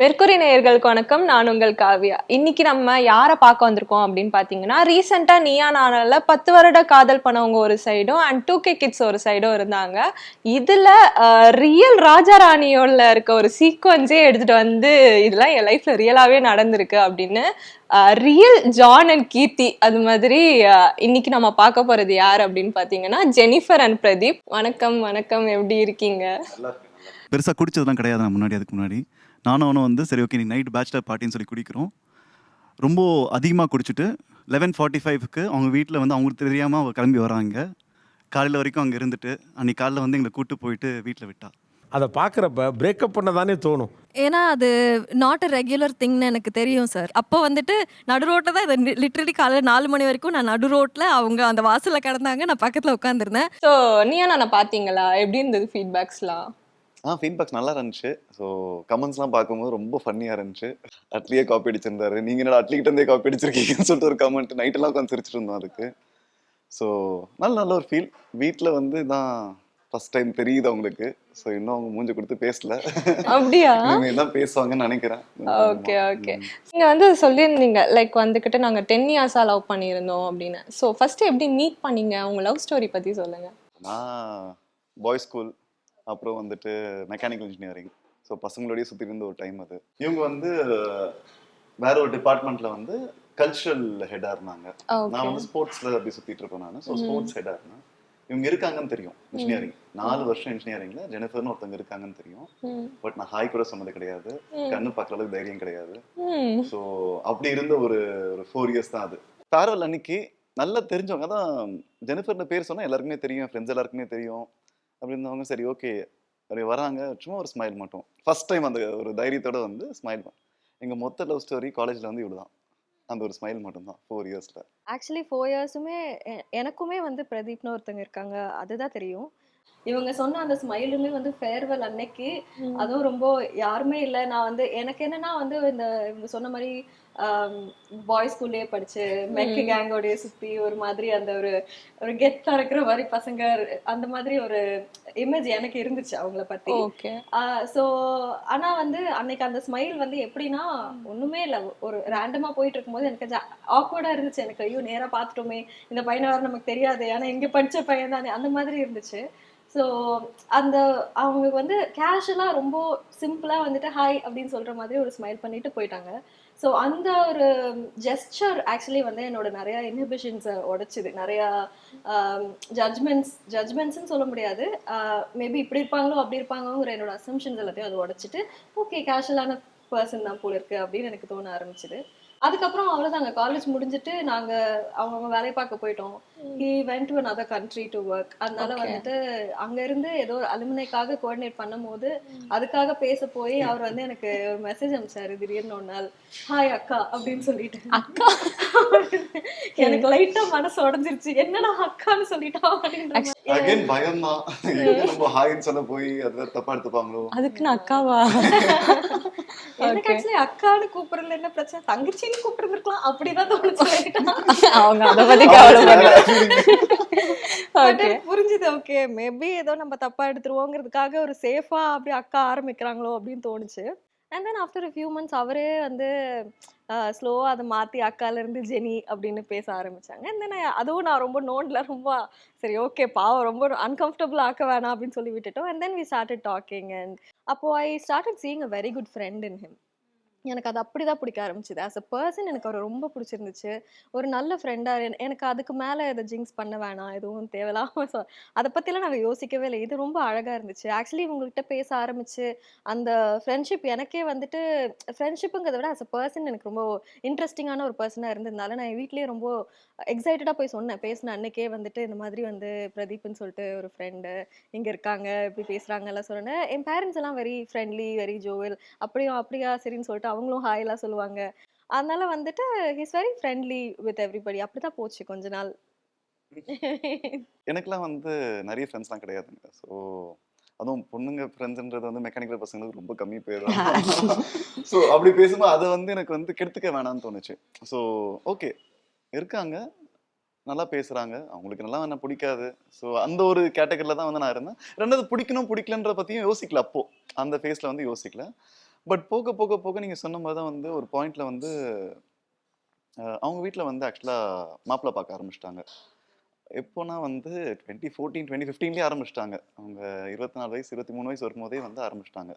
வெற்குறி நேயர்களுக்கு வணக்கம். நான் உங்கள் காவியா. இன்னைக்கு நம்ம யாரை பார்க்க வந்திருக்கோம் அப்படின்னு பார்த்தீங்கன்னா ரீசெண்டாக நீயா நானால பத்து வருட காதல் பண்ணவங்க ஒரு சைடும் அண்ட் டூ கே கிட்ஸ் ஒரு சைடும் இருந்தாங்க. இதில் ரியல் ராஜா ராணியோல இருக்க ஒரு சீக்வன்ஸே எடுத்துட்டு வந்து இதெல்லாம் என் லைஃப்பில் ரியலாகவே நடந்திருக்கு அப்படின்னு ரியல் ஜான் அண்ட் கீர்த்தி அது மாதிரி இன்னைக்கு நம்ம பார்க்க போறது யார் அப்படின்னு பார்த்தீங்கன்னா ஜெனிஃபர் அண்ட் பிரதீப். வணக்கம் வணக்கம். எப்படி இருக்கீங்க? பெருசாக குடிச்சதுலாம் கிடையாது நான் முன்னாடி அதுக்கு முன்னாடி. நானும் அவனும் வந்து சரி ஓகே நீ நைட் பேச்சுலர் பார்ட்டின்னு சொல்லி குடிக்கிறோம். ரொம்ப அதிகமாக குடிச்சிட்டு லெவன் ஃபார்ட்டி ஃபைவ்க்கு அவங்க வீட்டில் வந்து அவங்களுக்கு தெரியாமல் அவங்க கிளம்பி வராங்க காலையில் வரைக்கும் அங்கே இருந்துட்டு அன்னைக்கு காலைல வந்து எங்களை கூட்டு போயிட்டு வீட்டில் விட்டா. அதை பார்க்குறப்ப பிரேக்கப் பண்ண தானே தோணும். ஏன்னா அது நாட் அ ரெகுலர் திங்னு எனக்கு தெரியும் சார் அப்போ வந்துட்டு நடு ரோட்டில் தான் இது லிட்ரலி காலையில் நாலு மணி வரைக்கும் நான் நடு ரோட்டில் அவங்க அந்த வாசலில் கிடந்தாங்க நான் பக்கத்தில் உட்காந்துருந்தேன் ஸோ நீயா நானா பார்த்தீங்களா எப்படி இருந்தது ஃபீட்பேக்ஸ்லாம் ஆ ஃபீட்பேக்ஸ் நல்லா இருந்துச்சு. ஸோ கமெண்ட்ஸ்லாம் பார்க்கும்போது ரொம்ப ஃபன்னியாக இருந்துச்சு. அட்லியே காப்பி அடிச்சிருந்தாரு. நீங்கள் என்னடா அட்லிகிட்ட காப்பி அடிச்சிருக்கீங்கன்னு சொல்லிட்டு ஒரு கமெண்ட் நைட்டெல்லாம் உட்காந்து சிரிச்சிட்டு இருந்தோம் அதுக்கு. ஸோ நல்ல நல்ல ஒரு ஃபீல் வீட்டில் வந்து தான் ஃபர்ஸ்ட் டைம் தெரியுது அவங்களுக்கு. ஸோ இன்னும் அவங்க மூஞ்சி கொடுத்து பேசல. அப்படியா? தான் பேசுவாங்கன்னு நினைக்கிறேன். Okay okay. நீங்க வந்து சொல்லியிருந்தீங்க. லைக் வந்துகிட்டு நாங்க டென் இயர்ஸா லவ் பண்ணியிருந்தோம் அப்படின்னு. ஸோ ஃபர்ஸ்ட் எப்படி மீட் பண்ணீங்க? உங்க லவ் ஸ்டோரி பத்தி சொல்லுங்க. நான் பாய்ஸ் ஸ்கூல் அப்புறம் வந்துட்டு மெக்கானிக்கல் இன்ஜினியரிங் ஸோ பசங்களோடய சுற்றி இருந்த ஒரு டைம் அது. இவங்க வந்து வேற ஒரு டிபார்ட்மெண்ட்ல வந்து கல்ச்சுரல் ஹெட்டாக இருந்தாங்க. நான் வந்து ஸ்போர்ட்ஸ்ல அப்படி சுத்திட்டு இருப்பேன் நான். ஸோ ஸ்போர்ட்ஸ் ஹெட்டாக இருந்தேன். இவங்க இருக்காங்கன்னு தெரியும் இன்ஜினியரிங் நாலு வருஷம் இன்ஜினியரிங்ல ஜெனிஃபர்னு ஒருத்தவங்க இருக்காங்கன்னு தெரியும். பட் நான் ஹாய் கூட சொன்னது கிடையாது. கண்ணு பார்க்குற அளவுக்கு தைரியம் கிடையாது. ஸோ அப்படி இருந்த ஒரு ஒரு ஃபோர் இயர்ஸ் தான் அது. ஃபேர்வெல் அன்னைக்கு நல்லா தெரிஞ்சவங்க தான் ஜெனிஃபர்னு பேர் சொன்னா எல்லாருக்குமே தெரியும் ஃப்ரெண்ட்ஸ் எல்லாருக்குமே தெரியும். அப்படி இருந்தவங்க சரி ஓகே அப்படி வராங்க சும்மா ஒரு ஸ்மைல் மட்டும். ஃபர்ஸ்ட் டைம் அந்த ஒரு தைரியத்தோட வந்து ஸ்மைல் எங்கள் மொத்த லவ் ஸ்டோரி காலேஜில் வந்து இவ்வளவுதான் அந்த ஒரு ஸ்மைல் மட்டும்தான் ஃபோர் இயர்ஸில் ஆக்சுவலி ஃபோர் இயர்ஸுமே எனக்குமே வந்து பிரதீப்னு ஒருத்தங்க இருக்காங்க. அதுதான் தெரியும். இவங்க சொன்ன அந்த ஸ்மைலுமே வந்து ஃபேர்வெல் அன்னைக்கு. அதுவும் ரொம்ப யாருமே இல்லை. நான் வந்து எனக்கு என்னன்னா வந்து இந்த இவங்க சொன்ன மாதிரி பாய்ஸ் ஸ்கூல்லே படிச்சு மெக்கு கேங்கோடய சுத்தி ஒரு மாதிரி அந்த ஒரு ஒரு கெத்தா இருக்கிற மாதிரி பசங்க அந்த மாதிரி ஒரு இமேஜ் எனக்கு இருந்துச்சு அவங்கள பத்தி. ஸோ ஆனா வந்து அன்னைக்கு அந்த ஸ்மைல் வந்து எப்படின்னா ஒண்ணுமே இல்லை. ஒரு ரேண்டமா போயிட்டு இருக்கும்போது எனக்கு ஆக்வர்டா இருந்துச்சு. எனக்கு ஐயோ நேரா பார்த்துட்டோமே. இந்த பையனை வர நமக்கு தெரியாது. ஆனா இங்க படிச்ச பையன் தானே. அந்த மாதிரி இருந்துச்சு. ஸோ அந்த அவங்க வந்து கேஷுவலாக ரொம்ப சிம்பிளாக வந்துட்டு ஹாய் அப்படின்னு சொல்கிற மாதிரி ஒரு ஸ்மைல் பண்ணிட்டு போயிட்டாங்க. ஸோ அந்த ஒரு ஜெஸ்டர் ஆக்சுவலி வந்து என்னோட நிறைய இன்ஹிபிஷன்ஸை உடைச்சிது. நிறையா ஜட்மெண்ட்ஸ் ஜட்மெண்ட்ஸ்ன்னு சொல்ல முடியாது. Uh, மேபி இப்படி இருப்பாங்களோ அப்படி இருப்பாங்கங்கிற என்னோட அசம்ஷன்ஸ் எல்லாத்தையும் அது உடைச்சிட்டு ஓகே கேஷுவலான பர்சன் தான் போல இருக்கு அப்படின்னு எனக்கு தோண ஆரம்பிச்சுது. அதுக்கப்புறம் அவ்வளோதாங்க காலேஜ் முடிஞ்சிட்டு நாங்க அவங்கவுங்க வேலையை பார்க்க போயிட்டோம். He went to another country to work அதனால. வந்துட்டு அங்க இருந்து ஏதோ அலுமினைக்காக கோஆர்டினேட் பண்ணும்போது அதுக்காக பேச போய் அவர் வந்து எனக்கு ஒரு மெசேஜ் அனுப்பிச்சாரு திடீர்னு ஒரு நாள். ஹாய் அக்கா அப்படின்னு சொல்லிட்டு. அக்கா? எனக்கு லைட்டா மனசு உடஞ்சிருச்சு. என்னடா அக்கான்னு மாதிரி. அகைன் பயம் தான் நம்ம ஹாய்ன்னு சொல்ல போய் அது தப்பா எடுத்துப்பாங்களோ? அதுக்கு நான் அக்காவா? எனக்கு. ஆக்சுவலி அக்கான்னு கூப்பிடுறதுல என்ன பிரச்சனை? தங்கச்சின்னு கூப்பிட்டுருக்கலாம் அப்படிதான் தோணுச்சு அவங்க அதை பத்தி கவலைப்படல. புரிஞ்சுது ஓகே மேபி ஏதோ நம்ம தப்பா எடுத்துருவோங்கிறதுக்காக ஒரு சேஃபா அப்படி அக்கா ஆரம்பிக்கிறாங்களோ அப்படின்னு தோணுச்சு. And then after few months அவரே வந்து ஸ்லோவா அதை மாத்தி அக்கால இருந்து ஜெனி அப்படின்னு பேச ஆரம்பிச்சாங்க. அண்ட் தென் அதுவும் நான் ரொம்ப நோன்ல ரொம்ப சரி ஓகே பாவம் ரொம்ப அன்கம்ஃபர்டபுள் ஆக்க வேணாம் அப்படின்னு சொல்லி விட்டுட்டோம். And then we started talking and அப்போ I started seeing a very good friend in him எனக்கு அது அப்படி தான் பிடிக்க ஆரம்பிச்சது. ஆஸ் அ பர்சன் எனக்கு அவரை ரொம்ப பிடிச்சிருந்துச்சு. ஒரு நல்ல ஃப்ரெண்டாக எனக்கு அதுக்கு மேலே இதை ஜிங்ஸ் பண்ண வேணாம் எதுவும் தேவையில்லாமல் ஸோ அதை பற்றிலாம் நாங்கள் யோசிக்கவே இல்லை. இது ரொம்ப அழகாக இருந்துச்சு. ஆக்சுவலி உங்கள்கிட்ட பேச ஆரம்பிச்சு அந்த ஃப்ரெண்ட்ஷிப் எனக்கே வந்துட்டு ஃப்ரெண்ட்ஷிப்புங்கிறத விட ஆஸ் அ பர்சன் எனக்கு ரொம்ப இன்ட்ரெஸ்டிங்கான ஒரு பர்சனாக இருந்ததுனால நான் வீட்லேயே ரொம்ப எக்ஸைட்டடாக போய் சொன்னேன். பேசின அன்னைக்கே வந்துட்டு இந்த மாதிரி வந்து பிரதீப்னு சொல்லிட்டு ஒரு ஃப்ரெண்டு இங்கே இருக்காங்க இப்படி பேசுகிறாங்கலாம் சொன்னேன். என் பேரண்ட்ஸ் எல்லாம் வெரி ஃப்ரெண்ட்லி வெரி ஜோவல் அப்படியா அப்படியா சரின்னு சொல்லிட்டு அவங்களும் ஹாயெல்லாம் சொல்லுவாங்க. அதனால வந்துட்டு his very friendly with everybody அப்படிதான் போச்சு கொஞ்ச நாள். எனக்குலாம் வந்து நிறைய ஃப்ரெண்ட்ஸ்லாம் கிடையாதுங்க. ஸோ அதுவும் பொண்ணுங்க ஃப்ரெண்ட்ஸ்ன்றது வந்து மெக்கானிக்கல் பசங்களுக்கு ரொம்ப கம்மி பேர் ஸோ அப்படி பேசும்போது அதை வந்து எனக்கு வந்து கெடுத்துக்க வேணாம்னு தோணுச்சு. ஸோ ஓகே இருக்காங்க. நல்லா பேசுறாங்க. அவங்களுக்கு நல்லா என்ன பிடிக்காது. ஸோ அந்த ஒரு கேட்டகரியில் தான் வந்து நான் இருந்தேன். ரெண்டாவது பிடிக்கணும் பிடிக்கலன்ற பற்றியும் யோசிக்கல அப்போ. அந்த ஃபேஸில் வந்து யோசிக்கல. பட் போக போக போக நீங்கள் சொன்ன மாதிரி தான் வந்து ஒரு பாயிண்ட்ல வந்து அவங்க வீட்டில் வந்து ஆக்சுவலாக மாப்பிள்ளை பார்க்க ஆரம்பிச்சிட்டாங்க. எப்போனா வந்து டுவெண்ட்டி ஃபோர்டீன் டுவெண்ட்டி ஃபிஃப்டீன்லேயே ஆரம்பிச்சிட்டாங்க. அவங்க இருபத்தி நாலு வயசு இருபத்தி மூணு வயசு வரும்போதே வந்து ஆரம்பிச்சிட்டாங்க.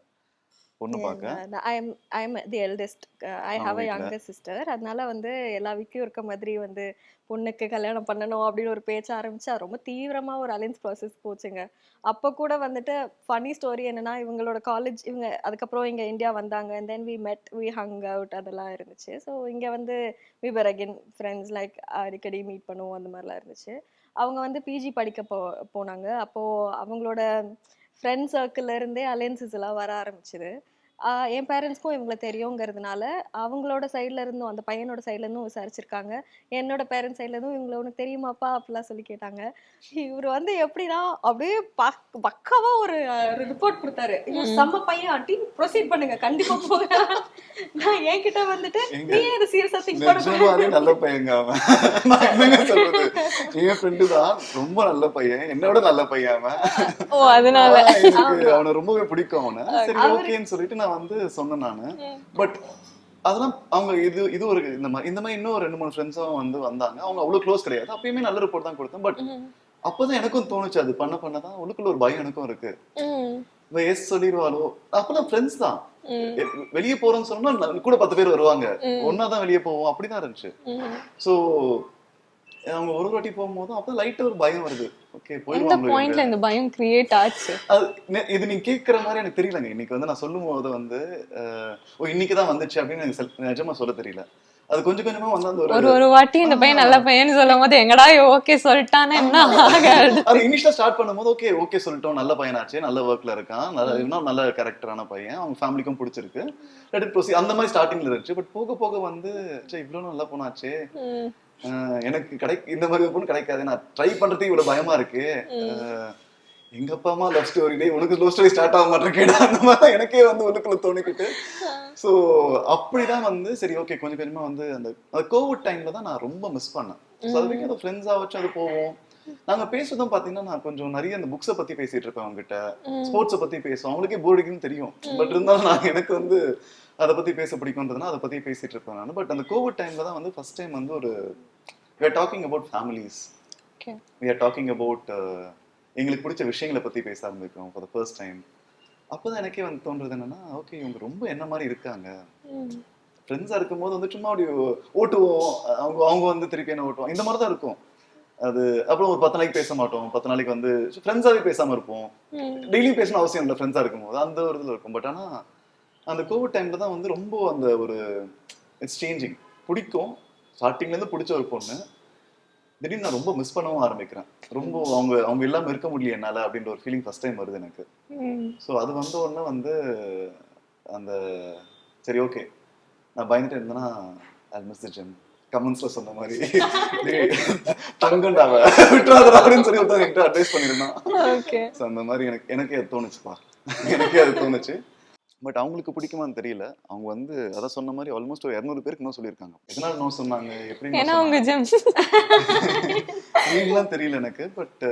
பொண்ணு பார்க்க I'm I'm the eldest I have a. Younger sister அதனால வந்து எல்லா வீட்லயும் இருக்க மாதிரி வந்து பொண்ணுக்கு கல்யாணம் பண்ணணும் அப்படின்னு ஒரு பேச்ச ஆரம்பிச்சு அது ரொம்ப தீவிரமா ஒரு அலைன்ஸ் ப்ராசஸ் போச்சுங்க. அப்போ கூட வந்துட்டு ஃபனி ஸ்டோரி என்னன்னா இவங்களோட காலேஜ் இவங்க அதுக்கப்புறம் இங்க இந்தியா வந்தாங்க. Then we met we hung out அதெல்லாம் இருந்துச்சு. ஸோ இங்க வந்து we were again friends like அடிக்கடி மீட் பண்ணுவோம் அந்த மாதிரிலாம் இருந்துச்சு. அவங்க வந்து பிஜி படிக்க போ போனாங்க. அப்போ அவங்களோட ஃப்ரெண்ட் சர்க்கிள்ல இருந்தே அலையன்சஸ் எல்லாம் வர ஆரம்பிச்சுது. என் பேரண்ட்ஸ்க்கும் இவங்களை தெரியுங்கிறதுனால அவங்களோட சைட்ல இருந்தும் அந்த பையனோட சைட்ல இருந்தும் விசாரிச்சிருக்காங்க. என்னோட பேரண்ட்ஸ் சைட்ல இருந்தும் இவங்களை உனக்கு தெரியுமாப்பா? அப்படிலாம் சொல்லி கேட்டாங்க. இவர் வந்து எப்படின்னா அப்படியே பக்- பக்காவா ஒரு ரிப்போர்ட் கொடுத்தாரு. இவர் செம்ம பையன் ஆண்டி ப்ரொசீட் பண்ணுங்க. கண்டிப்பா போங்க நான் என்கிட்ட வந்துட்டு? நீ அது சீரியஸா திங்க் பண்ண நிஜமாவே நல்ல பையங்க அவன். என் ஃப்ரெண்டு தான் ரொம்ப நல்ல பையன். என்னோட நல்ல பையன் அவன். ஓ அதனால. அவனை ரொம்பவே பிடிக்கும் அவனை. சரி ஓகேன்னு சொல்லிட்டு நான் வந்து சொன்னேன் நானு. பட் அதெல்லாம் அவங்க இது இது ஒரு இந்த மாதிரி இந்த மாதிரி இன்னும் ரெண்டு மூணு ஃப்ரெண்ட்ஸும் வந்து வந்தாங்க. அவங்க அவ்வளவு க்ளோஸ் கிடையாது. அப்பயுமே நல்ல ரிப்போர்ட் தான் கொடுத்தேன். பட் அப்பதான் எனக்கும் தோணுச்சு அது பண்ண பண்ணதான் உள்ளுக்குள்ள ஒரு பயம் எனக்கும் இருக்கு. எஸ் சொல்லிடுவாளோ? அப்பெல்லாம் ஃப்ரெண்ட்ஸ் தான். வெளியே போறோம்னு சொன்னா கூட பத்து பேர் வருவாங்க. ஒன்னா தான் வெளியே போவோம். அப்படிதான் இருந்துச்சு. ம். அவங்க ஒரு வாட்டி போகும்போதும் அப்ப லைட்டா ஒரு பயம் வருது. ஓகே போயிடுவாங்க பாயிண்ட்ல இந்த பயம் கிரியேட் ஆச்சு. இது நீங்க கேக்குற மாதிரி எனக்கு தெரியலங்க. இன்னைக்கு வந்து நான் சொல்லும் போது வந்து ஓ இன்னைக்கு தான் வந்துச்சு அப்படின்னு எனக்கு நிஜமா சொல்ல தெரியல. அது கொஞ்சம் கொஞ்சமா வந்து ஒரு ஒரு வாட்டி இந்த பையன் நல்ல பையன்னு சொல்லும் போது எங்கடா ஓகே சொல்லிட்டானே? என்ன ஆகாது. அது இனிஷியலா ஸ்டார்ட் பண்ணும்போது ஓகே ஓகே சொல்லிட்டோம். நல்ல பையனாச்சு நல்ல ஒர்க்ல இருக்கான். நல்ல இன்னும் நல்ல கேரக்டரான பையன். அவங்க ஃபேமிலிக்கும் பிடிச்சிருக்கு. லெட் இட் அந்த மாதிரி ஸ்டார்டிங்ல இருந்துச்சு. பட் போக போக வந்து சே இவ்வளவு நல்ல அஹ், எனக்கு கிடை இந்த மாதிரி பொண்ணு கிடைக்காது. நான் ட்ரை பண்றதுக்கு இவ்வளவு பயமா இருக்கு. எங்க அப்பா அம்மா லவ் ஸ்டோரி டே உனக்கு லவ் ஸ்டோரி ஸ்டார்ட் ஆக மாட்டேன் அந்த மாதிரி எனக்கே வந்து உள்ளுக்குள்ள தோணிக்கிட்டு. ஸோ அப்படிதான் வந்து சரி ஓகே கொஞ்சம் கொஞ்சமா வந்து அந்த கோவிட் டைம்ல தான் நான் ரொம்ப மிஸ் பண்ணேன். ஸோ அது வரைக்கும் அந்த ஃப்ரெண்ட்ஸா வச்சு அது போவோம். நாங்க பேசுறதும் பாத்தீங்கன்னா நான் கொஞ்சம் நிறைய அந்த புக்ஸை பத்தி பேசிட்டு இருப்பேன் அவங்ககிட்ட. ஸ்போர்ட்ஸை பத்தி பேசுவோம். அவங்களுக்கே போர் அடிக்கும்னு தெரியும். பட் இருந்தாலும் நான் எனக்கு வந்து அதை பத்தி பேச பிடிக்கும்ன்றதுனா அதை பத்தி பேசிட்டு இருப்பேன் நான். பட் அந்த கோவிட் டைம்ல தான் வந்து ஃபர்ஸ்ட் டைம் வந்து ஒரு we are talking about families we are talking about எங்களுக்கு பிடிச்ச விஷயங்களை பத்தி பேச ஆரம்பிக்கிறோம் ஃபார் த ஃபர்ஸ்ட் டைம் அப்போதான் எனக்கே வந்து தோன்றது என்னன்னா ஓகே இவங்க ரொம்ப என்ன மாதிரி இருக்காங்க. ம், ஃப்ரெண்ட்ஸா இருக்கும்போது வந்து சும்மா அப்படி ஓட்டுவோம். அவங்க அவங்க வந்து திருப்பி என்ன ஓட்டுவோம். இந்த மாதிரி தான் இருக்கும். அது அப்புறம் ஒரு பத்து நாளைக்கு பேச மாட்டோம். பத்து நாளைக்கு வந்து ஃப்ரெண்ட்ஸாவே பேசாம இருப்போம். டெய்லி பேசணும் அவசியம் இல்லை ஃப்ரெண்ட்ஸா இருக்கும்போது. அந்த ஒரு இதுல இருக்கும். பட் ஆனா அந்த கோவிட் டைம்ல தான் வந்து ரொம்ப அந்த ஒரு இட்ஸ் சேஞ்சிங் பிடிக்கும். ஸ்டார்டிங்ல இருந்து பிடிச்ச ஒரு பொண்ணு திடீர்னு நான் ரொம்ப மிஸ் பண்ணவும் ஆரம்பிக்கிறேன். ரொம்ப அவங்க அவங்க இல்லாம இருக்க முடியல என்னால அப்படின்ற ஒரு ஃபீலிங் ஃபர்ஸ்ட் டைம் வருது எனக்கு. ஸோ அது வந்த உடனே வந்து அந்த சரி ஓகே நான் பயந்துட்டு இருந்தேன்னா ஐ மிஸ் த ஜிம் கமெண்ட்ஸ்ல சொன்ன மாதிரி. தங்கண்டாவ விட்டுறாதடா அப்படின்னு சொல்லி ஒருத்தன் என்கிட்ட அட்வைஸ் பண்ணிருந்தான் அந்த மாதிரி எனக்கு எனக்கே அது தோணுச்சுப்பா. எனக்கே அது தோணுச்சு. பட் அவங்களுக்கு பிடிக்குமான்னு தெரியல. அவங்க வந்து அதான் சொன்ன மாதிரி ஆல்மோஸ்ட் ஒரு இரநூறு பேருக்கு நோ சொல்லியிருக்காங்க. எதனால நோ சொன்னாங்க? எப்படி ஏன்னா ஜெம் நீங்களாம் தெரியல எனக்கு but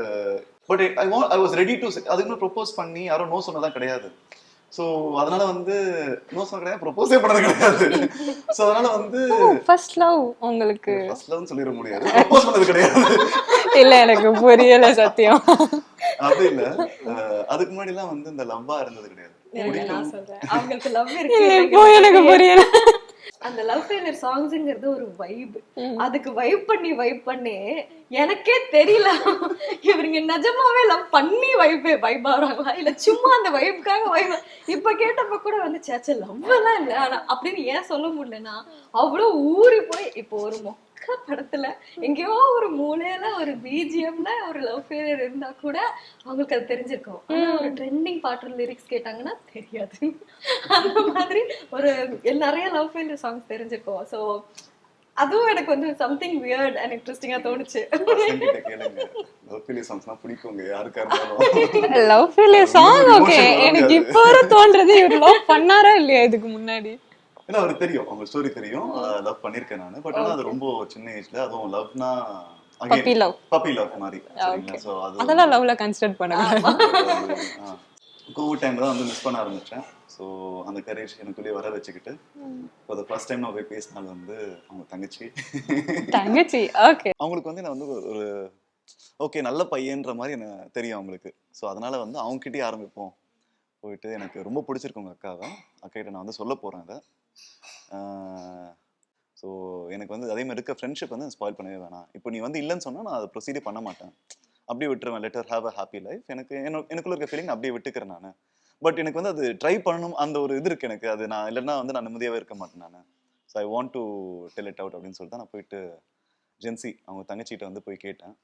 but I I was ready to அதுக்கு ப்ரொபோஸ் பண்ணி யாரும் நோ சொன்னதான் கிடையாது. ஸோ அதனால வந்து நோ சொன்ன கிடையாது ப்ரொபோஸே பண்ணது கிடையாது. ஸோ அதனால வந்து ஃபர்ஸ்ட் லவ் உங்களுக்கு. ஃபர்ஸ்ட் லவ்னு சொல்லிட முடியாது. ப்ரொபோஸ் பண்ணது கிடையாது. இல்ல எனக்கு புரியல சத்தியம். அது இல்ல. அஹ், அதுக்கு முன்னாடி எல்லாம் வந்து இந்த லவ்வா இருந்தது கிடையாது. அவங்களுக்கு லவ் இருக்கு எனக்கு. புரியல. அந்த லவ் ஃபெயிலியர் சாங்ஸ்ங்கிறது ஒரு வைப் அதுக்கு வைப் பண்ணி வைப் பண்ணி எனக்கே தெரியல. இவருங்க நிஜமாவே லவ் பண்ணி வைப் வைப் ஆகுறாங்களா? இல்ல சும்மா அந்த வைப்புக்காக வைப் இப்ப கேட்டப்ப கூட வந்து சேச்சே லவ் எல்லாம் இல்ல. ஆனா அப்படின்னு ஏன் சொல்ல முடியலன்னா அவ்வளவு ஊறி போய் இப்போ ஒரு மொக்க படத்துல எங்கேயோ ஒரு மூலையில ஒரு பிஜிஎம்ல ஒரு லவ் ஃபெயிலியர் இருந்தா கூட அவங்களுக்கு அது தெரிஞ்சிருக்கும். ஆனா ஒரு ட்ரெண்டிங் பாட்டு லிரிக்ஸ் கேட்டாங்கன்னா தெரியாது. அந்த மாதிரி ஒரு நிறைய லவ் ஃபெயிலியர் சாங்ஸ் தெரிஞ்சிருக்கும். ஸோ அதுவும் எனக்கு வந்து சம்திங் வியர்ட் அண்ட் இன்ட்ரெஸ்டிங்கா தோணுச்சு. லவ் ஃபீலிங் சாங்ஸ்லாம் பிடிக்குங்க. யாருக்கா இருந்தாலும். லவ் ஃபெயிலியர் சாங் ஓகே எனக்கு. இப்போ வர தோன்றது இவர் லவ் பண்ணாரா இல்லையா இதுக்கு முன்னாடி? ஏன்னா அவருக்கு தெரியும். அவங்க ஸ்டோரி தெரியும். லவ் பண்ணிருக்கேன் நானு. பட் ஆனா அது ரொம்ப சின்ன ஏஜ்ல அதுவும் லவ்னா Puppy love. பப்பி லவ் மாதிரி சரிங்களா? சோ அது அதெல்லாம் லவ்ல கன்சிடர் பண்ணுங்க கோவிட் டைம்ல தான் வந்து மிஸ் பண்ண ஆரம்பிச்சேன். ஸோ அந்த கரேஜ் எனக்குள்ளேயே வர வச்சுக்கிட்டு இப்போ the ஃபர்ஸ்ட் டைம் நான் போய் பேசினால வந்து அவங்க தங்கச்சி. தங்கச்சி? ஓகே அவங்களுக்கு வந்து நான் வந்து ஒரு- ஓகே நல்ல பையன்ற மாதிரி எனக்கு தெரியும் அவங்களுக்கு. ஸோ அதனால வந்து அவங்ககிட்டயே ஆரம்பிப்போம். போயிட்டு எனக்கு ரொம்ப பிடிச்சிருக்கு உங்கள் அக்காவை. அக்காகிட்ட நான் வந்து சொல்ல போகிறேன் அதை. ஸோ எனக்கு வந்து அதே மாதிரி இருக்க ஃப்ரெண்ட்ஷிப் வந்து ஸ்பாயில் பண்ணவே வேணாம். இப்போ நீ வந்து இல்லைன்னு சொன்னால் நான் அதை ப்ரொசீடே பண்ண மாட்டேன். அப்படியே விட்டுருவேன். Let her have a happy life எனக்கு எனக்குள்ள இருக்க ஃபீலிங் அப்படியே விட்டுக்கிறேன் நான். பட் எனக்கு வந்து அது ட்ரை பண்ணணும் அந்த ஒரு இது இருக்கு எனக்கு. அது நான் இல்லைன்னா வந்து நான் நிம்மதியாகவே இருக்க மாட்டேன் நான். So I want to tell it out அப்படின்னு சொல்லிட்டு நான் போயிட்டு ஜென்சி அவங்க தங்கச்சிகிட்ட வந்து போய் கேட்டேன்.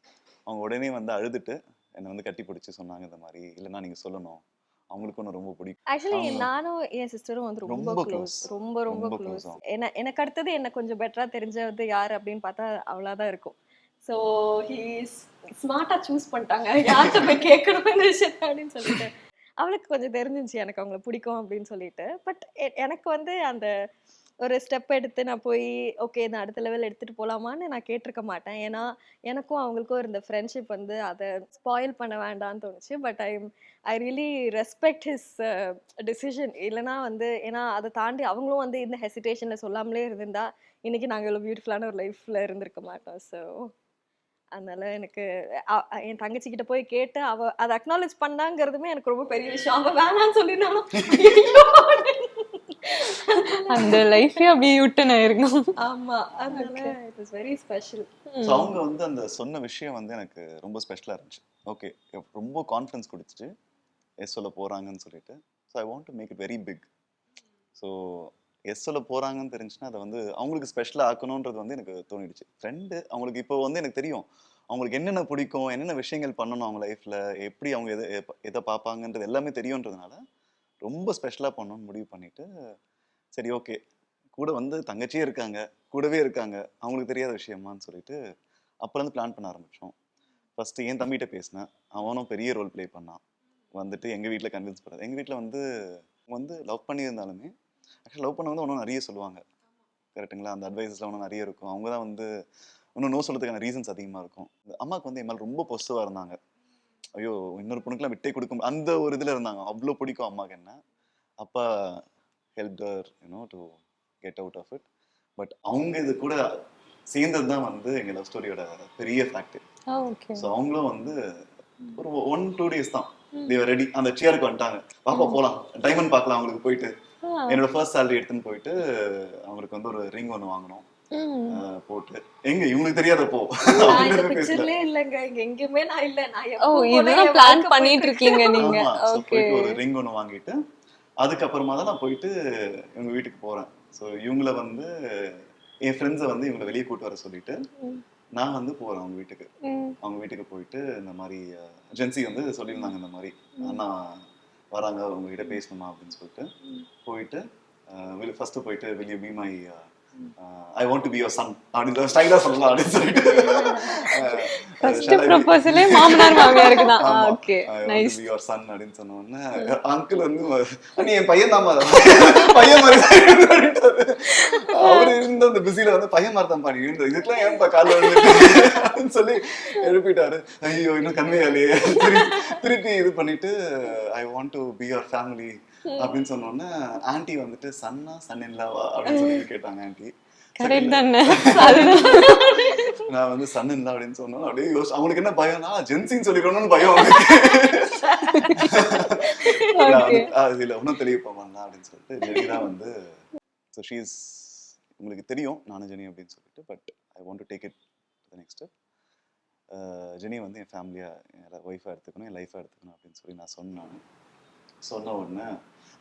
அவங்க உடனே வந்து அழுதுட்டு என்னை வந்து கட்டி பிடிச்சி சொன்னாங்க இந்த மாதிரி. இல்லைன்னா நீங்கள் சொல்லணும். அவங்களுக்கு ஒன்று ரொம்ப பிடிக்கும். ஆக்சுவலி. நானும் என் சிஸ்டரும் வந்து ரொம்ப க்ளோஸ். ரொம்ப ரொம்ப க்ளோஸ். என்ன எனக்கு அடுத்தது என்ன கொஞ்சம் பெட்டரா தெரிஞ்சது யார் அப்படின்னு பார்த்தா அவ்வளோதான் இருக்கும். ஸோ ஹீ ஸ்மார்ட்டாக சூஸ் பண்ணிட்டாங்க. யார்கிட்ட போய் கேட்கணும் இந்த விஷயத்த அப்படின்னு சொல்லிட்டு. அவளுக்கு கொஞ்சம் தெரிஞ்சிருச்சு எனக்கு அவங்கள பிடிக்கும் அப்படின்னு சொல்லிட்டு. பட் எனக்கு வந்து அந்த ஒரு ஸ்டெப் எடுத்து நான் போய் ஓகே இந்த அடுத்த லெவல் எடுத்துட்டு போகலாமான்னு நான் கேட்டிருக்க மாட்டேன். ஏன்னா எனக்கும் அவங்களுக்கும் இருந்த ஃப்ரெண்ட்ஷிப் வந்து அதை ஸ்பாயில் பண்ண வேண்டாம்னு தோணுச்சு. But I I really respect his decision இல்லைனா வந்து ஏன்னா அதை தாண்டி அவங்களும் வந்து இந்த ஹெசிடேஷனில் சொல்லாமலே இருந்திருந்தா இன்னைக்கு நாங்கள் இவ்வளோ பியூட்டிஃபுல்லான ஒரு லைஃப்பில் இருந்திருக்க மாட்டோம். ஸோ அதனால எனக்கு என் தங்கச்சி கிட்ட போய் கேட்டு அவ அதை அக்னாலேஜ் பண்ணாங்கிறதுமே எனக்கு ரொம்ப பெரிய விஷயம். அவ வேணாம்னு சொல்லியிருந்தாலும் அந்த லைஃபே அப்படியே விட்டு நான் இருக்கும் ஆமா அதனால it is very special so அவங்க வந்து அந்த சொன்ன விஷயம் வந்து எனக்கு ரொம்ப ஸ்பெஷலாக இருந்துச்சு. ஓகே ரொம்ப கான்ஃபிடன்ஸ் கொடுத்துட்டு எஸ் சொல்ல போகிறாங்கன்னு சொல்லிட்டு so I want to make it very big so yes சொல்ல போகிறாங்கன்னு தெரிஞ்சுன்னா அதை வந்து அவங்களுக்கு ஸ்பெஷலாக ஆக்கணுன்றது வந்து எனக்கு தோணிடுச்சு. ஃப்ரெண்டு அவங்களுக்கு இப்போ வந்து எனக்கு தெரியும் அவங்களுக்கு என்னென்ன பிடிக்கும் என்னென்ன விஷயங்கள் பண்ணணும் அவங்க லைஃப்பில் எப்படி அவங்க எதை எதை பார்ப்பாங்கன்றது எல்லாமே தெரியுன்றதுனால ரொம்ப ஸ்பெஷலாக பண்ணணும்னு முடிவு பண்ணிட்டு சரி ஓகே. கூட வந்து தங்கச்சியே இருக்காங்க கூடவே இருக்காங்க அவங்களுக்கு தெரியாத விஷயமான்னு சொல்லிட்டு அப்போலேருந்து பிளான் பண்ண ஆரம்பித்தோம் ஃபஸ்ட்டு என் தம்பிகிட்ட பேசினேன். அவனும் பெரிய ரோல் ப்ளே பண்ணான். வந்துட்டு எங்கள் வீட்டில் கன்வின்ஸ் பண்ணது எங்கள் வீட்டில் வந்து வந்து லவ் பண்ணியிருந்தாலுமே ஆக்சுவலி லவ் பண்ண வந்து ஒன்றும் நிறைய சொல்லுவாங்க. கரெக்ட்டுங்களா அந்த அட்வைஸஸ்லாம் ஒன்றும் நிறைய இருக்கும். அவங்க தான் வந்து இன்னும் நோ சொல்கிறதுக்கான ரீசன்ஸ் அதிகமாக இருக்கும். அம்மாவுக்கு வந்து என் மேலே ரொம்ப பொசுவாக இருந்தாங்க. ஐயோ இன்னொரு பொண்ணுக்குலாம் விட்டே கொடுக்கும் அந்த ஒரு இதில் இருந்தாங்க. அவ்வளோ பிடிக்கும் அம்மாவுக்கு என்ன. அப்பா help her you know to get out of it but அவங்க இது கூட சேர்ந்தது தான் வந்து எங்கள் லவ் ஸ்டோரியோட பெரிய ஃபேக்ட் ஓகே ஸோ அவங்களும் வந்து ஒரு ஒன் டூ டேஸ் தான். தேவர் ரெடி அந்த சேருக்கு வந்துட்டாங்க. பாப்பா போகலாம் டைமண்ட் பார்க்கலாம் அவங்களுக்கு போயிட்டு. என்னோட ஃபர்ஸ்ட் salary எடுத்துன்னு போயிட்டு அவங்களுக்கு வந்து ஒரு ரிங் ஒன்று வாங்கினோம். அஹ் போட்டு. எங்க? இவங்களுக்கு தெரியாத போ. நான் இந்த பிக்சர்லயே இல்லைங்க. இங்க எங்கேயுமே நான் இல்ல. நான் பிளான் பண்ணிட்டு இருக்கீங்க நீங்க. ஒரு ரிங் ஒன்று வாங்கிட்டு அதுக்கப்புறமா தான் நான் போயிட்டு இவங்க வீட்டுக்கு போறேன். ஸோ இவங்கள வந்து என் ஃப்ரெண்ட்ஸை வந்து இவங்களை வெளியே கூட்டு வர சொல்லிட்டு நான் வந்து போறேன் அவங்க வீட்டுக்கு. அவங்க வீட்டுக்கு போயிட்டு இந்த மாதிரி ஜென்சி வந்து சொல்லியிருந்தாங்க இந்த மாதிரி அண்ணா வராங்க உங்ககிட்ட பேசணுமா? அப்படின்னு சொல்லிட்டு போயிட்டு ஃபர்ஸ்ட் போயிட்டு வெளியே be my I want to be your son அப்படின்னு ஸ்டைலாக சொல்லலாம் அப்படின்னு சொல்லிட்டு. ஃபர்ஸ்ட் ப்ரொபோசலே மாமனார் மாமியாருக்கு தான். ஓகே நைஸ் your son அப்படின்னு சொன்ன உடனே அங்கிள் வந்து நீ என் பையன் தான் பையன் மாதிரி. அவரு இருந்த அந்த பிஸில வந்து பையன் மாதிரி தான் பாடி இருந்தது. இதுக்கெல்லாம் ஏன்பா கால அப்படின்னு சொல்லி எழுப்பிட்டாரு. ஐயோ இன்னும் கம்மியாலையே திருப்பி திருப்பி இது பண்ணிட்டு I want to be your family அப்படின்னு சொன்ன உடனே ஆன்ட்டி வந்துட்டு சன்னா சன் இல்லாவா அப்படின்னு சொல்லி கேட்டாங்க தானே? நான் வந்து சன் இல்ல அப்படின்னு சொன்னோம் அப்படியே யோசி என்ன பயம்னா சொல்லிக்கணும்னு பயம் அவங்களுக்கு நான் வந்து, "ஆ, இதுல ஒன்றும் தெளிவு போவாங்க அப்படின்னு சொல்லிட்டு ஜெனி தான் வந்து ஸோ ஷீஸ் உங்களுக்கு தெரியும் நானும் ஜெனி அப்படின்னு சொல்லிட்டு but I want to take it next Jenny வந்து என் ஃபேமிலியாக என் ஒய்ஃபாக எடுத்துக்கணும் என் லைஃபாக எடுத்துக்கணும் அப்படின்னு சொல்லி நான் சொன்னேன். சொன்ன உடனே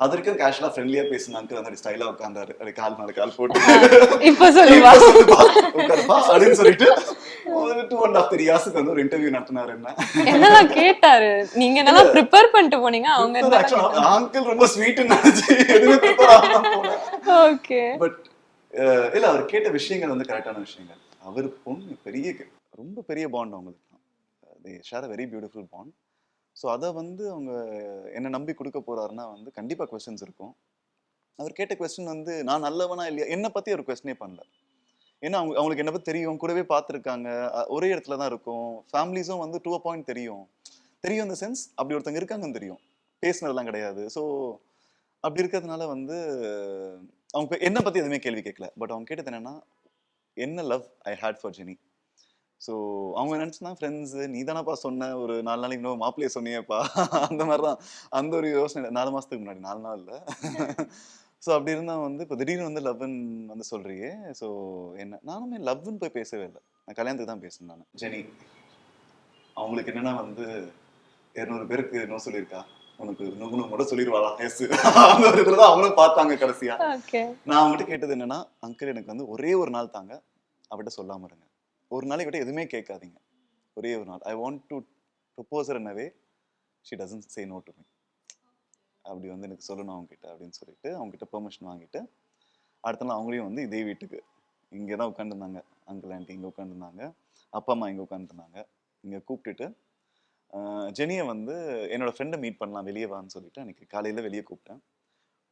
அது வரைக்கும் கேஷுவலாக ஃப்ரெண்ட்லியாக பேசின அங்கிள் வந்து ஸ்டைலாக உட்காந்தாரு அப்படி கால் மேலே கால் போட்டு. இப்ப சொல்லுவா. உட்காருப்பா, அப்படின்னு சொல்லிட்டு ஒரு டூ அண்ட் ஆஃப் த்ரீ இயர்ஸ்க்கு வந்து ஒரு இன்டர்வியூ நடத்தினாரு என்ன. என்னதான் கேட்டாரு? நீங்க என்னெல்லாம் ப்ரிப்பேர் பண்ணிட்டு போனீங்க? அவங்க அங்கிள் ரொம்ப ஸ்வீட் நினைச்சு எதுவுமே ப்ரிப்பேர் ஓகே. பட் இல்ல அவர் கேட்ட விஷயங்கள் வந்து கரெக்டான விஷயங்கள். அவர் பொண்ணு பெரிய ரொம்ப பெரிய பாண்ட் அவங்களுக்கு. Share a very beautiful bond so அதை வந்து அவங்க என்ன நம்பி கொடுக்க போறாருன்னா வந்து கண்டிப்பாக கொஸ்டின்ஸ் இருக்கும். அவர் கேட்ட கொஸ்டின் வந்து நான் நல்லவனா இல்லையா? என்னை பற்றி ஒரு கொஸ்டினே பண்ணல. ஏன்னா அவங்க அவங்களுக்கு என்ன பற்றி தெரியும். கூடவே பார்த்துருக்காங்க. ஒரே இடத்துல தான் இருக்கும். ஃபேமிலிஸும் வந்து டூ பாயிண்ட் தெரியும். தெரியும் இந்த சென்ஸ் அப்படி ஒருத்தங்க இருக்காங்கன்னு தெரியும். பேசினதெல்லாம் கிடையாது. ஸோ அப்படி இருக்கிறதுனால வந்து அவங்க என்னை பற்றி எதுவுமே கேள்வி கேட்கல. பட் அவங்க கேட்டது என்னன்னா என்ன love I had for Jenny so அவங்க நினச்சுனா ஃப்ரெண்ட்ஸு நீ தானப்பா சொன்ன ஒரு நாலு நாளைக்கு இன்னும் மாப்பிள்ளைய சொன்னியேப்பா. அந்த மாதிரி தான் அந்த ஒரு யோசனை நாலு மாதத்துக்கு முன்னாடி நாலு நாள் இல்லை. ஸோ அப்படி இருந்தால் வந்து இப்போ திடீர்னு வந்து லவ்னு வந்து சொல்றியே. ஸோ என்ன நானுமே லவ்னு போய் பேசவே இல்லை. நான் கல்யாணத்துக்கு தான் பேசினேன் நான். ஜெனி அவங்களுக்கு என்னன்னா வந்து இரநூறு பேருக்கு என்ன சொல்லியிருக்கா. உனக்கு நுகு மட்டும் சொல்லிடுவாளா எஸ் அந்த ஒரு இதில் தான் அவங்களும் பார்த்தாங்க கடைசியா. ஓகே நான் அவங்ககிட்ட கேட்டது என்னன்னா அங்கிள் எனக்கு வந்து ஒரே ஒரு நாள் தாங்க. அவட்ட சொல்லாம இருங்க. ஒரு நாளைக்கு விட்டு எதுவுமே கேட்காதீங்க. ஒரே ஒரு நாள். ஐ வாண்ட் டு ப்ரொப்போசர் என்னவே way she doesn't say no to me அப்படி வந்து எனக்கு சொல்லணும் அவங்ககிட்ட அப்படின்னு சொல்லிட்டு அவங்ககிட்ட பெர்மிஷன் வாங்கிட்டு அடுத்த நாள் அவங்களையும் வந்து இதே வீட்டுக்கு. இங்கே தான் உட்காந்துருந்தாங்க அங்கிள் ஆண்டி இங்கே உட்காந்துருந்தாங்க அப்பா அம்மா இங்கே உட்காந்துருந்தாங்க இங்கே கூப்பிட்டுட்டு ஜெனியை வந்து என்னோட ஃப்ரெண்டை மீட் பண்ணலாம் வெளியே வான்னு சொல்லிட்டு அன்றைக்கி காலையில் வெளியே கூப்பிட்டேன்.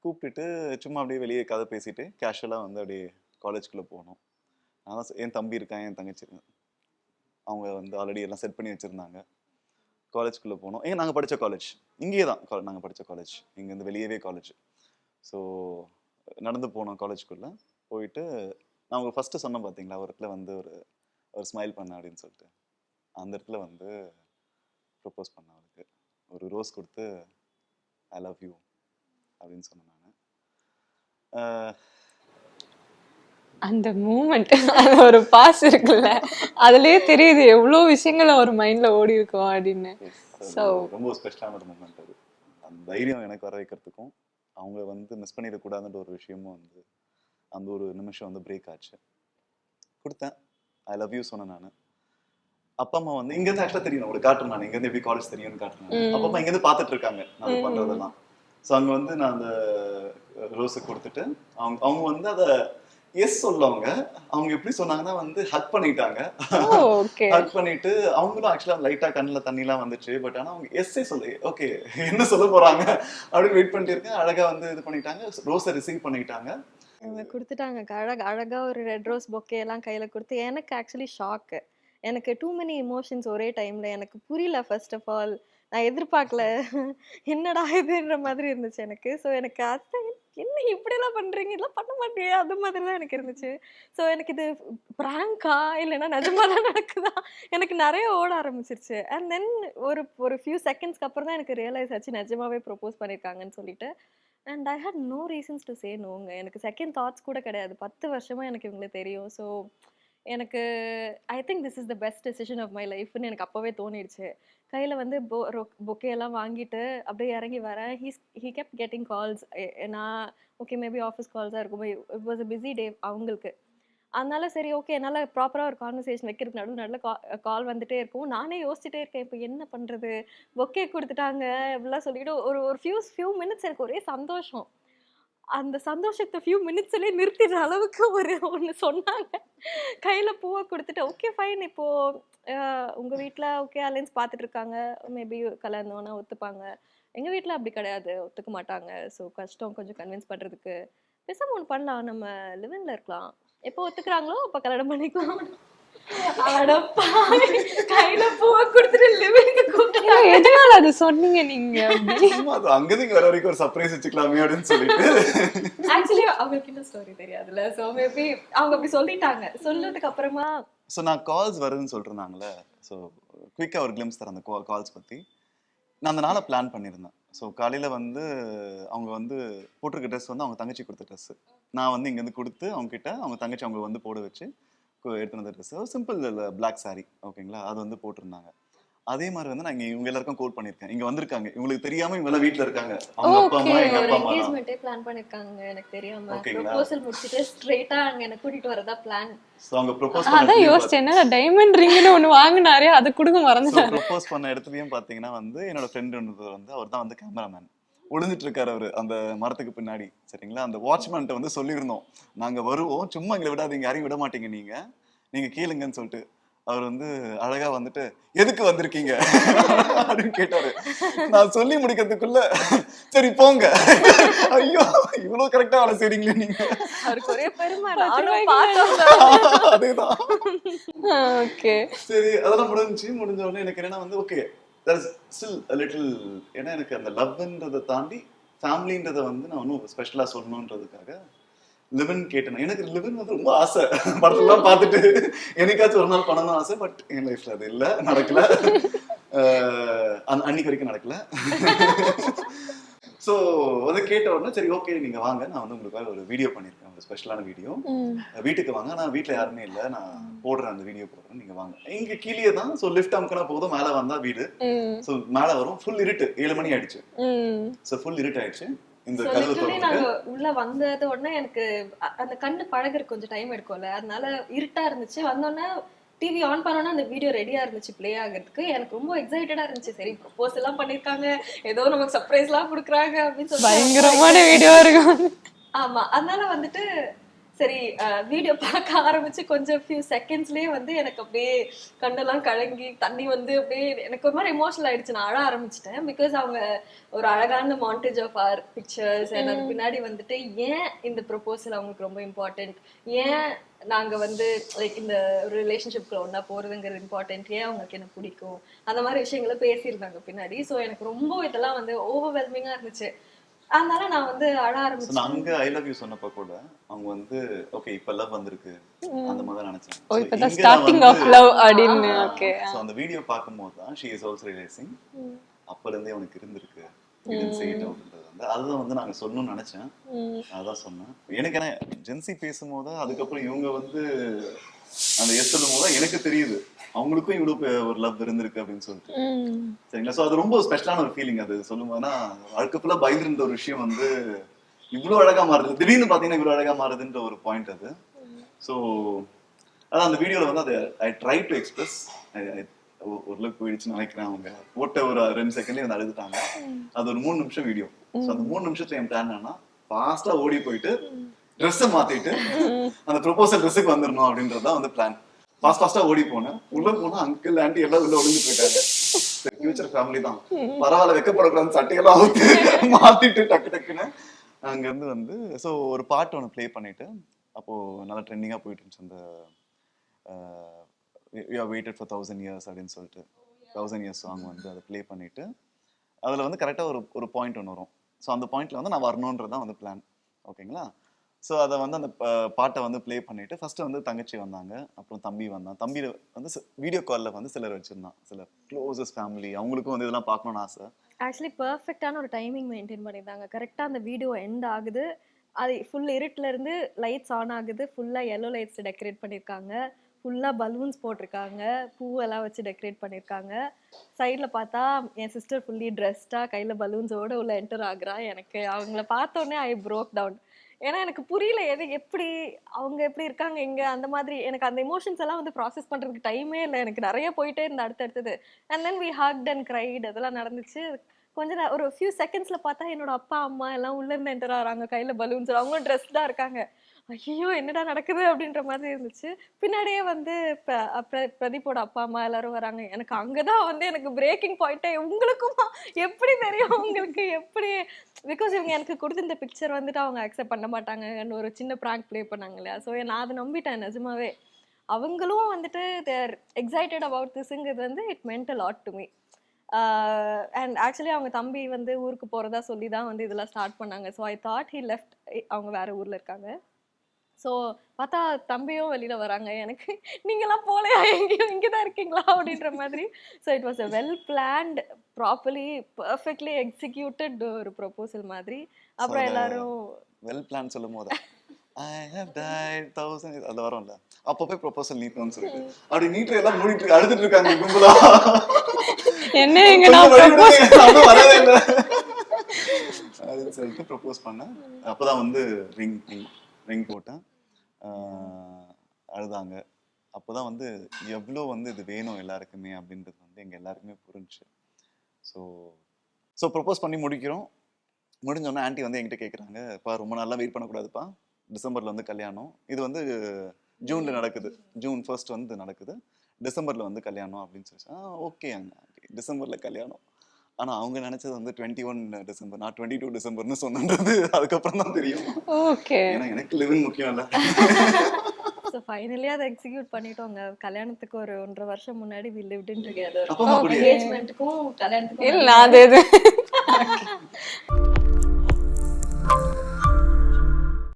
கூப்பிட்டுட்டு சும்மா அப்படியே வெளியே கதை பேசிட்டு கேஷுவலாக வந்து அப்படியே காலேஜ்குள்ளே போனோம். நான் தான் என் தம்பி இருக்கான் என் தங்கச்சி. இருக்கான். அவங்க வந்து ஆல்ரெடி எல்லாம் செட் பண்ணி வச்சுருந்தாங்க. காலேஜ்குள்ளே போனோம். ஏன் நாங்கள் படித்த காலேஜ் இங்கேயே தான். நாங்கள் படித்த காலேஜ் இங்கேருந்து வெளியவே காலேஜ் ஸோ நடந்து போனோம் காலேஜ்குள்ளே போயிட்டு நான் உங்களுக்கு ஃபஸ்ட்டு சொன்னேன் பார்த்தீங்களா ஒரு இடத்துல வந்து ஒரு ஒரு ஸ்மைல் பண்ணேன் அப்படின்னு சொல்லிட்டு. அந்த இடத்துல வந்து ப்ரப்போஸ் பண்ண அவளுக்கு. ஒரு ரோஸ் கொடுத்து ஐ லவ் யூ அப்படின்னு சொன்னேன் நான். அந்த மூமெண்ட் அந்த ஒரு பாஸ் இருக்குல்ல. அதுலயே தெரியுது எவ்வளவு விஷயங்கள் அவர் மைண்ட்ல ஓடி இருக்கும் அப்படின்னு. ரொம்ப ஸ்பெஷலான ஒரு மூமெண்ட் அது. அந்த தைரியம் எனக்கு வர வைக்கிறதுக்கும் அவங்க வந்து மிஸ் பண்ணிடக்கூடாதுன்ற ஒரு விஷயமும் வந்து அந்த ஒரு நிமிஷம் வந்து பிரேக் ஆச்சு. கொடுத்தேன். ஐ லவ் யூ சொன்னேன் நான். அப்பா அம்மா வந்து இங்க இருந்து ஆக்சுவலா தெரியும் உங்களுக்கு காட்டுறேன் நான். இங்க இருந்து எப்படி காலேஜ் தெரியும்னு காட்டுறேன். அப்பா அம்மா இங்க இருந்து பாத்துட்டு இருக்காங்க நான். பண்றதெல்லாம். ஸோ அங்க வந்து நான் அந்த ரோஸை கொடுத்துட்டு அவங்க அவங்க வந்து அதை எஸ் சொல்லவங்க. அவங்க எப்படி சொன்னாங்கன்னா வந்து ஹக் பண்ணிட்டாங்க. ஓகே ஹக் பண்ணிட்டு அவங்களும் ஆக்சுவலா லைட்டா கண்ணுல தண்ணிலாம் வந்துச்சு. பட் ஆனா அவங்க எஸ்ஸே சொல்லு ஓகே என்ன சொல்ல போறாங்க? அப்படின்னு வெயிட் பண்ணிட்டு இருக்கேன். அழகா வந்து இது பண்ணிட்டாங்க. ரோஸை ரிசீவ் பண்ணிட்டாங்க. கொடுத்துட்டாங்க. அழகா அழகா ஒரு ரெட் ரோஸ் பொக்கே எல்லாம் கையில கொடுத்து எனக்கு ஆக்சுவலி ஷாக்கு எனக்கு டூ many எமோஷன்ஸ் ஒரே டைம்ல எனக்கு புரியல ஃபர்ஸ்ட் ஆஃப் ஆல் நான் எதிர்பார்க்கல. என்னடா இதுன்ற மாதிரி இருந்துச்சு எனக்கு. ஸோ எனக்கு அது என்ன இப்படியெல்லாம் பண்ணுறீங்க இதெல்லாம் பண்ண மாட்டேன் அது மாதிரி தான் எனக்கு இருந்துச்சு. ஸோ எனக்கு இது ப்ராங்கா இல்லைன்னா நிஜமாக தான் நடக்குதா? எனக்கு நிறைய ஓட ஆரம்பிச்சிருச்சு. அண்ட் தென் ஒரு ஒரு ஃபியூ செகண்ட்ஸ்க்கு அப்புறம் தான் எனக்கு ரியலைஸ் ஆச்சு நிஜமாவே ப்ரொப்போஸ் பண்ணியிருக்காங்கன்னு சொல்லிட்டு. And I had no reasons to say நோங்க எனக்கு செகண்ட் தாட்ஸ் கூட கிடையாது. பத்து வருஷமாக எனக்கு இவங்களை தெரியும். ஸோ எனக்கு I think this is the best decision of my லைஃப்னு எனக்கு அப்போவே தோணிடுச்சு. கையில் வந்து பொ பொக்கே வாங்கிட்டு அப்படியே இறங்கி வரேன். He's he kept getting calls நான் ஓகே மேபி ஆஃபீஸ் கால்ஸாக இருக்கும். It was a busy day அவங்களுக்கு. அதனால சரி ஓகே என்னால் ப்ராப்பராக ஒரு கான்வர்சேஷன் வைக்கிறதுக்கு நல்ல நடுவில் கால் வந்துட்டே இருக்கும். நானே யோசிச்சுட்டே இருக்கேன் இப்போ என்ன பண்ணுறது பொக்கே கொடுத்துட்டாங்க இப்படிலாம் சொல்லிட்டு ஒரு ஒரு ஃபியூ ஃபியூ மினிட்ஸ் எனக்கு ஒரே சந்தோஷம். அந்த சந்தோஷத்தை ஃபியூ மினிட்ஸ்லேயே நிறுத்திடுற அளவுக்கு ஒரு ஒன்று சொன்னாங்க. கையில் பூவை கொடுத்துட்டு ஓகே ஃபைன் இப்போது உங்கள் வீட்டில் ஓகே அலைன்ஸ் பார்த்துட்டு இருக்காங்க மேபி கலந்தோன்னா ஒத்துப்பாங்க. எங்கள் வீட்டில் அப்படி கிடையாது. ஒத்துக்க மாட்டாங்க. ஸோ கஷ்டம் கொஞ்சம் கன்வின்ஸ் பண்ணுறதுக்கு பேசாம ஒன்று பண்ணலாம். நம்ம லிவனில் இருக்கலாம். எப்போ ஒத்துக்கிறாங்களோ அப்போ கல்யாணம் பண்ணிக்கலாம். கையில பூவை கொடுத்துட்டு லிவிங்க்கு கூப்பிட்டு. எதனால அது சொன்னீங்க நீங்க? அது அங்கிருந்து இங்க வர வரைக்கும் ஒரு சர்ப்ரைஸ் வச்சுக்கலாமே அப்படின்னு சொல்லிட்டு. ஆக்சுவலி அவங்களுக்கு இன்னும் ஸ்டோரி தெரியாதுல்ல ஸோ மேபி அவங்க அப்படி சொல்லிட்டாங்க. சொன்னதுக்கு அப்புறமா ஸோ நான் கால்ஸ் வருதுன்னு சொல்லிட்டு இருந்தாங்களே ஸோ குயிக்காக ஒரு கிளிம்ஸ் தரேன் அந்த கால்ஸ் பற்றி நான் அந்த நாளை பிளான் பண்ணியிருந்தேன். ஸோ காலையில் வந்து அவங்க வந்து போட்டிருக்க ட்ரெஸ் வந்து அவங்க தங்கச்சி கொடுத்த ட்ரெஸ்ஸு நான் வந்து இங்கேருந்து கொடுத்து அவங்க கிட்ட அவங்க தங்கச்சி அவங்க வந்து போட வச்சு எடுத்துட்டு வந்த ட்ரெஸ் சிம்பிள் பிளாக் saree ஓகேங்களா அது வந்து போட்டிருந்தாங்க. அதே மாதிரி வந்து நான் இங்க இவங்க எல்லாருக்கும் கோல் பண்ணியிருக்கேன். இங்க வந்திருக்காங்க. இவங்களுக்கு தெரியாம இவங்க எல்லாம் வீட்ல இருக்காங்க. அவங்க அப்பா அம்மா எங்க ஒரு அப்பா அம்மா தான். என்கேஜ்மெண்ட்டே பிளான் பண்ணிருக்காங்க. எனக்கு தெரியாம? ப்ரொபோசல் முடிச்சிட்டு ஸ்ட்ரெயிட்டா அங்க என்ன கூட்டிட்டு வரதா பிளான் ஸோ அவங்க ப்ரொபோஸ் அதான் யோசிச்சேன். என்ன டைமண்ட் ரிங்னு ஒண்ணு வாங்கினாரே அது கொடுக்க மறந்துட்டேன். ப்ரொபோஸ் பண்ண இடத்துலயும் பாத்தீங்கன்னா வந்து என்னோட ஃப்ரெண்ட் ஒன்று வந்து அவர் தான் வந்து கேமராமேன் ஒளிஞ்சிட்டு இருக்காரு அவரு அந்த மரத்துக்கு பின்னாடி சரிங்களா? அந்த வாட்ச்மேன்ட்ட வந்து சொல்லியிருந்தோம். நாங்க வருவோம். சும்மா எங்களை விடாதீங்க. யாரையும் விட மாட்டீங்க நீங்க. நீங்க கேளுங்கன்னு சொல்லிட்டு. அவர் வந்து அழகா வந்துட்டு எதுக்கு வந்திருக்கீங்க? அப்படின்னு கேட்டாரு. நான் சொல்லி முடிக்கிறதுக்குள்ள சரி போங்க. ஐயோ இவ்வளவு கரெக்டா வேலை செய்றீங்களே நீங்க. அதேதான். சரி அதெல்லாம் முடிஞ்சுச்சு. முடிஞ்ச உடனே எனக்கு என்னன்னா வந்து ஓகே ஸ்டில் லிட்டில் ஏன்னா எனக்கு அந்த லவ்ன்றதை தாண்டி ஃபேமிலின்றதை வந்து நான் ஒன்றும் ஸ்பெஷலாக சொல்லணுன்றதுக்காக லிவன் கேட்டேன். எனக்கு லிவன் வந்து ரொம்ப ஆசை. படத்தெல்லாம் பார்த்துட்டு என்னைக்காச்சும் ஒரு நாள் பண்ணணும் ஆசை பட் என் லைஃப்ல அது இல்லை நடக்கல. அன்னைக்கு வரைக்கும் நடக்கல. ஸோ அதை கேட்ட உடனே சரி ஓகே நீங்கள் வாங்க. நான் வந்து உங்களுக்காக ஒரு வீடியோ பண்ணியிருக்கேன் ஒரு ஸ்பெஷலான வீடியோ வீட்டுக்கு வாங்க. நான் வீட்ல யாருமே இல்லை. நான் போடுறேன் அந்த வீடியோ போடுறேன் நீங்க வாங்க. இங்க கீழே தான். ஸோ லிஃப்ட் அமுக்கினா போதும். மேலே வந்தா வீடு. ஸோ மேலே வரும். ஃபுல் இருட்டு. ஏழு மணி ஆயிடுச்சு. ஸோ ஃபுல் இருட்டு ஆயிடுச்சு இந்த நாங்க உள்ள வந்தது உடனே எனக்கு அந்த கண்ணு பழகுறதுக்கு கொஞ்சம் டைம் எடுக்கும்ல. அதனால இருட்டா இருந்துச்சு. வந்தோடனே டிவி ஆன் பண்ணோன்னா அந்த வீடியோ ரெடியா இருந்துச்சு ப்ளே ஆகிறதுக்கு. எனக்கு ரொம்ப எக்ஸைட்டடா இருந்துச்சு. சரி ப்ரொபோஸ் எல்லாம் பண்ணிருக்காங்க. ஏதோ நமக்கு சர்ப்ரைஸ் எல்லாம் கொடுக்குறாங்க அப்படின்னு சொல்லி பயங்கரமான வீடியோ இருக்கும். ஆமா அதனால வந்துட்டு சரி வீடியோ பார்க்க ஆரம்பிச்சு கொஞ்சம் ஃபியூ செகண்ட்ஸ்லயே வந்து எனக்கு அப்படியே கண்ணெல்லாம் கலங்கி தண்ணி வந்து அப்படியே எனக்கு ஒரு மாதிரி எமோஷனல் ஆயிடுச்சு. நான் அழ ஆரம்பிச்சிட்டேன். பிகாஸ் அவங்க ஒரு அழகான மாண்டேஜ் ஆஃப் ஆர் பிக்சர்ஸ் அது பின்னாடி வந்துட்டு ஏன் இந்த ப்ரொபோசல் அவங்களுக்கு ரொம்ப இம்பார்ட்டன்ட் ஏன் நாங்க வந்து லைக் இந்த ஒரு ரிலேஷன்ஷிப்ல ஒண்ணா போறதுங்கிறது இம்பார்ட்டன்ட் ஏன் அவங்களுக்கு என்ன பிடிக்கும்? அந்த மாதிரி விஷயங்களை பேசியிருந்தாங்க பின்னாடி. ஸோ எனக்கு ரொம்ப இதெல்லாம் வந்து ஓவர்வெல்மிங்கா இருந்துச்சு. அதனால நான் வந்து அழ ஆரம்பிச்சேன். அங்க ஐ லவ் யூ சொன்னப்ப கூட அவங்க வந்து ஓகே இப்ப லவ் வந்திருக்கு. அந்த மாதிரி தான் நினைச்சேன். ஓ இங்க ஸ்டார்டிங் ஆஃப் லவ் அப்படின்னு ஆ, ஓகே so அந்த வீடியோ பார்க்கும்போது தான் ஷி இஸ் ஆல்சோ ரியலைசிங் அப்பல இருந்தே உனக்கு இருந்திருக்கு. அதுதான் வந்து நாங்க சொல்லணும்னு நினைச்சேன். அதான் சொன்னேன். எனக்கு என்ன ஜென்சி பேசும்போது அதுக்கப்புறம் இவங்க வந்து அந்த எஸ் சொல்லும் போது எனக்கு தெரியுது. அவங்களுக்கும் இவ்வளவு ஒரு லவ் இருந்திருக்கு அப்படின்னு சொல்லிட்டு. சரிங்களா? ஸோ அது ரொம்ப ஸ்பெஷலான ஒரு ஃபீலிங் அது. சொல்லும் போதுனா வாழ்க்கை ஃபுல்லாக பயந்துருந்த ஒரு விஷயம் வந்து இவ்வளோ அழகா மாறுது. திடீர்னு பார்த்தீங்கன்னா இவ்வளோ அழகா மாறுதுன்ற ஒரு பாயிண்ட் அது. ஸோ அதான் அந்த வீடியோவில் வந்து அதை ஐ ட்ரை டு எக்ஸ்பிரஸ் ஒரு லுக் போயிடுச்சுன்னு நினைக்கிறேன் அவங்க. போட்ட ஒரு ரெண்டு செகண்ட்லேயே வந்து அழுதுட்டாங்க. அது ஒரு மூணு நிமிஷம் வீடியோ ஸோ அந்த மூணு நிமிஷத்துல என் பிளான் என்னன்னா ஃபாஸ்ட்டாக ஓடி போயிட்டு ட்ரெஸ்ஸை மாத்திட்டு அந்த ப்ரொபோசல் ட்ரெஸ்ஸுக்கு வந்துடணும் அப்படின்றது தான் வந்து பிளான் ஃபாஸ்ட் ஃபாஸ்ட்டாக ஓடி போனேன் உள்ள போனா அங்கிள் ஆண்டி எல்லாம் உள்ள ஒளிஞ்சு போயிட்டாங்க. ஃபியூச்சர் ஃபேமிலி தான். பரவாயில்ல வெக்கப்படக்கூடாது சட்டையெல்லாம் அவுத்து மாத்திட்டு டக்கு டக்குன்னு அங்க இருந்து வந்து ஸோ ஒரு பாட்டு ஒன்று ப்ளே பண்ணிட்டு அப்போ நல்லா ட்ரெண்டிங்காக போயிட்டு இருந்துச்சு அந்த you waited for thousand years அப்படின்னு சொல்லிட்டு. தௌசண்ட் இயர்ஸ் சாங் வந்து அதை ப்ளே பண்ணிட்டு அதில் வந்து கரெக்டாக ஒரு ஒரு பாயிண்ட் ஒன்று வரும். ஸோ அந்த பாயிண்ட்ல வந்து நான் வரணுன்றது தான் வந்து பிளான் ஓகேங்களா ஸோ அதை வந்து அந்த ப- பாட்டை வந்து ப்ளே பண்ணிட்டு ஃபஸ்ட்டு வந்து தங்கச்சி வந்தாங்க. அப்புறம் தம்பி வந்தான். தம்பி வந்து வீடியோ காலில் வந்து சிலர் வச்சுருந்தான். சில க்ளோசஸ்ட் ஃபேமிலி அவங்களுக்கும் வந்து இதெல்லாம் பார்க்கணும்னு ஆசை. ஆக்சுவலி பர்ஃபெக்டான ஒரு டைமிங் மெயின்டைன் பண்ணியிருந்தாங்க. கரெக்டாக அந்த வீடியோ எண்ட் ஆகுது. அது ஃபுல் இருட்டிலேருந்து லைட்ஸ் ஆன் ஆகுது. ஃபுல்லாக எல்லோ லைட்ஸ் டெக்கரேட் பண்ணியிருக்காங்க. ஃபுல்லாக பலூன்ஸ் போட்டிருக்காங்க. பூவெல்லாம் வச்சு டெக்கரேட் பண்ணியிருக்காங்க. சைடில் பார்த்தா என் சிஸ்டர் ஃபுல்லி ட்ரெஸ்டாக கையில் பலூன்ஸோடு உள்ள என்டர் ஆகுறா. எனக்கு அவங்கள பார்த்தோன்னே ஐ ப்ரோக் டவுன் ஏன்னா எனக்கு புரியல எது எப்படி அவங்க எப்படி இருக்காங்க இங்க அந்த மாதிரி. எனக்கு அந்த எமோஷன்ஸ் எல்லாம் வந்து ப்ராசஸ் பண்றதுக்கு டைமே இல்லை. எனக்கு நிறைய போயிட்டே இருந்த அடுத்தடுத்தது. And then we hugged and cried அதெல்லாம் நடந்துச்சு. கொஞ்ச ஒரு ஃபியூ செகண்ட்ஸ்ல பார்த்தா என்னோட அப்பா அம்மா எல்லாம் உள்ள இருந்து என்டர் ஆறாங்க கையில பலூன்ஸ் அவங்களும் ட்ரெஸ்டா இருக்காங்க. ஐயோ என்னடா நடக்குது? அப்படின்ற மாதிரி இருந்துச்சு. பின்னாடியே வந்து பிரதீப்போட அப்பா அம்மா எல்லாரும் வராங்க. எனக்கு அங்கதான் வந்து எனக்கு பிரேக்கிங் பாயிண்டே உங்களுக்குமா எப்படி தெரியும்? உங்களுக்கு எப்படி? பிகாஸ் இவங்க எனக்கு கொடுத்த இந்த பிக்சர் வந்துட்டு அவங்க அக்செப்ட் பண்ண மாட்டாங்கன்னு ஒரு சின்ன ப்ராங்க் ப்ளே பண்ணாங்க இல்லையா? ஸோ நான் அதை நம்பிட்டேன் நிஜமாவே. அவங்களும் வந்துட்டு தேர் எக்ஸைட்டட் அபவுட் திஸ்ங்கிறது வந்து it meant a lot to me and actually அவங்க தம்பி வந்து ஊருக்கு போகிறதா சொல்லி தான் வந்து இதெல்லாம் ஸ்டார்ட் பண்ணாங்க. So I thought he left அவங்க வேறு ஊரில் இருக்காங்க. ஸோ பார்த்தா தம்பியும் வெளியில் வராங்க. எனக்கு நீங்களாம் போலையா? எங்கேயும் இங்கே தான் இருக்கீங்களா? அப்படின்ற மாதிரி. So it was a well planned properly perfectly executed ஒரு ப்ரொபோசல் மாதிரி. அப்புறம் எல்லாரும் வெல் பிளான் சொல்லும் போது ஐ ஹேவ் டைட் தௌசண்ட் அது வரும்ல. அப்போ போய் ப்ரொபோசல் நீட்டணும்னு சொல்லிட்டு. அப்படி நீட்டு எல்லாம் மூடிட்டு அழுதுட்டு இருக்காங்க கும்பலா. என்ன எங்க நான் வரவே இல்லை. அப்படின்னு சொல்லிட்டு ப்ரொபோஸ் பண்ணேன். அப்பதான் வந்து ரிங் ரிங் ரிங் போட்டேன். அழுதாங்க அழுதாங்க. அப்போதான் வந்து எவ்வளோ வந்து இது வேணும் எல்லாருக்குமே அப்படின்றது வந்து எங்கள் எல்லாருக்குமே புரிஞ்சுச்சு. ஸோ ஸோ ப்ரப்போஸ் பண்ணி முடிக்கிறோம். முடிஞ்சோடனே ஆன்ட்டி வந்து என்கிட்ட கேட்குறாங்க இப்போ ரொம்ப நாளாக வெயிட் பண்ணக்கூடாதுப்பா. டிசம்பரில் வந்து கல்யாணம். இது வந்து ஜூனில் நடக்குது. ஜூன் ஃபர்ஸ்ட் வந்து நடக்குது. டிசம்பரில் வந்து கல்யாணம் அப்படின்னு சொல்லி ஆ ஓகே அங்கே. ஆண்டி டிசம்பரில் கல்யாணம். ஆனால் அவங்க நினச்சது வந்து டுவெண்ட்டி ஒன் டிசம்பர் நான் டுவெண்ட்டி டூ டிசம்பர்னு சொன்னது அதுக்கப்புறம் தான் தெரியும். ஓகே. ஏன்னா எனக்கு லிவிங் முக்கியம் இல்லை ஸோ ஃபைனலி அதை எக்ஸிக்யூட் பண்ணிட்டோங்க. கல்யாணத்துக்கு ஒரு ஒன்றரை வருஷம் முன்னாடி வி லிவ்ட் இன் டுகெதர்? என்கேஜ்மெண்ட்டுக்கும் கல்யாணத்துக்கும் இல்ல அது